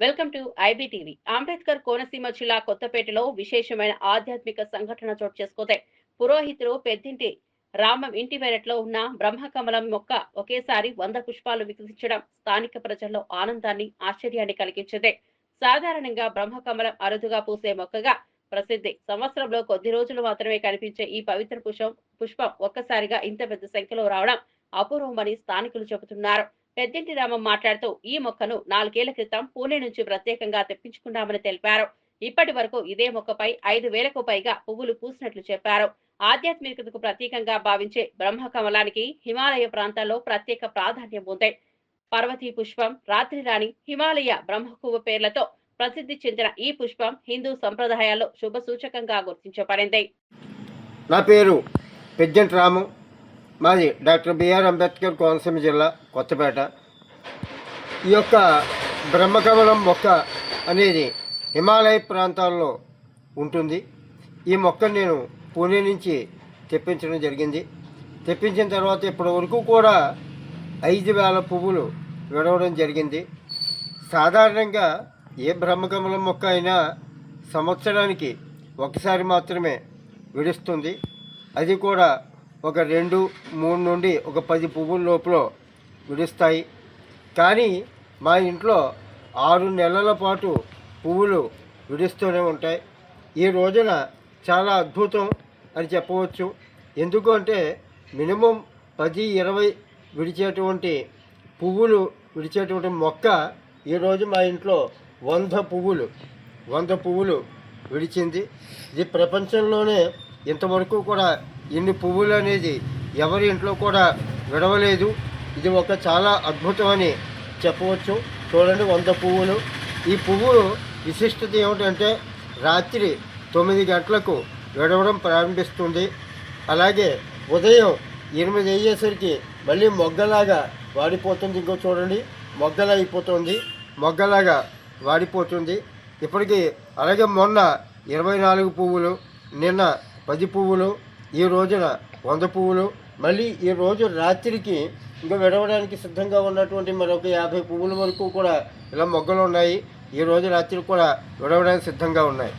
Welcome to IBTV. Ambedkar Konaseema జిల్లా కొత్తపేటలో విశేషమైన ఆధ్యాత్మిక సంఘటన చోటు చేసుకుంది పురోహితులు పెద్దింటి రామం ఇంటి పెరట్లో ఉన్న బ్రహ్మకమలం మొక్క ఒకేసారి వంద పుష్పాలు వికసించడం స్థానిక ప్రజల్లో ఆనందాన్ని ఆశ్చర్యాన్ని కలిగించింది. సాధారణంగా బ్రహ్మకమలం అరుదుగా పూసే మొక్కగా ప్రసిద్ధి. సంవత్సరంలో కొద్ది రోజులు మాత్రమే కనిపించే ఈ పవిత్ర పుష్పం పుష్పం ఒక్కసారిగా ఇంత పెద్ద సంఖ్యలో రావడం అపూర్వమని స్థానికులు చెబుతున్నారు. పెద్దింటి రామం మాట్లాడుతూ ఈ మొక్కను నాలుగేళ్ళ క్రితం పూణే నుంచి ప్రత్యేకంగా తెప్పించుకున్నామని తెలిపారు. ఇప్పటి వరకు ఇదే మొక్కపై ఐదు వేలకు పైగా పువ్వులు పూసినట్లు చెప్పారు. ఆధ్యాత్మికతకు ప్రతీకంగా భావించే బ్రహ్మ కమలానికి హిమాలయ ప్రాంతాల్లో ప్రత్యేక ప్రాధాన్యం ఉంది. పర్వతీ పుష్పం రాత్రి రాణి హిమాలయ బ్రహ్మకువ పేర్లతో ప్రసిద్ధి చెందిన ఈ పుష్పం హిందూ సంప్రదాయాల్లో శుభ సూచకంగా గుర్తించబడింది. నా పేరు పెద్దంటి రాము. మాది డాక్టర్ బిఆర్ అంబేద్కర్ కోనసీమ జిల్లా కొత్తపేట. ఈ యొక్క బ్రహ్మకమలం మొక్క అనేది హిమాలయ ప్రాంతాల్లో ఉంటుంది. ఈ మొక్కను నేను పూణే నుంచి తెప్పించడం జరిగింది. తెప్పించిన తర్వాత ఇప్పటి వరకు కూడా ఐదు వేల పువ్వులు విడవడం జరిగింది. సాధారణంగా ఏ బ్రహ్మకమలం మొక్క అయినా సంవత్సరానికి ఒకసారి మాత్రమే విడుస్తుంది. అది కూడా ఒక రెండు మూడు నుండి ఒక పది పువ్వుల లోపల విడుస్తాయి. కానీ మా ఇంట్లో ఆరు నెలల పాటు పువ్వులు విడుస్తూనే ఉంటాయి. ఈ రోజున చాలా అద్భుతం అని చెప్పవచ్చు. ఎందుకు అంటే మినిమం పది ఇరవై విడిచేటువంటి పువ్వులు విడిచేటువంటి మొక్క ఈరోజు మా ఇంట్లో వంద పువ్వులు వంద పువ్వులు విడిచింది. ఇది ప్రపంచంలోనే ఇంతవరకు కూడా ఇన్ని పువ్వులు అనేది ఎవరి ఇంట్లో కూడా విడవలేదు. ఇది ఒక చాలా అద్భుతం అని చెప్పవచ్చు. చూడండి వంద పువ్వులు. ఈ పువ్వులు విశిష్టత ఏమిటంటే రాత్రి తొమ్మిది గంటలకు విడవడం ప్రారంభిస్తుంది. అలాగే ఉదయం ఎనిమిది అయ్యేసరికి మళ్ళీ మొగ్గలాగా వాడిపోతుంది. ఇంకో చూడండి మొగ్గలా అయిపోతుంది మొగ్గలాగా వాడిపోతుంది. ఇప్పటికీ అలాగే మొన్న ఇరవై నాలుగు పువ్వులు నిన్న పది పువ్వులు ఈ రోజున వంద పువ్వులు మళ్ళీ ఈ రోజు రాత్రికి ఇంకా విడవడానికి సిద్ధంగా ఉన్నటువంటి మరొక యాభై పువ్వుల వరకు కూడా ఇలా మొగ్గలు ఉన్నాయి. ఈ రోజు రాత్రి కూడా విడవడానికి సిద్ధంగా ఉన్నాయి.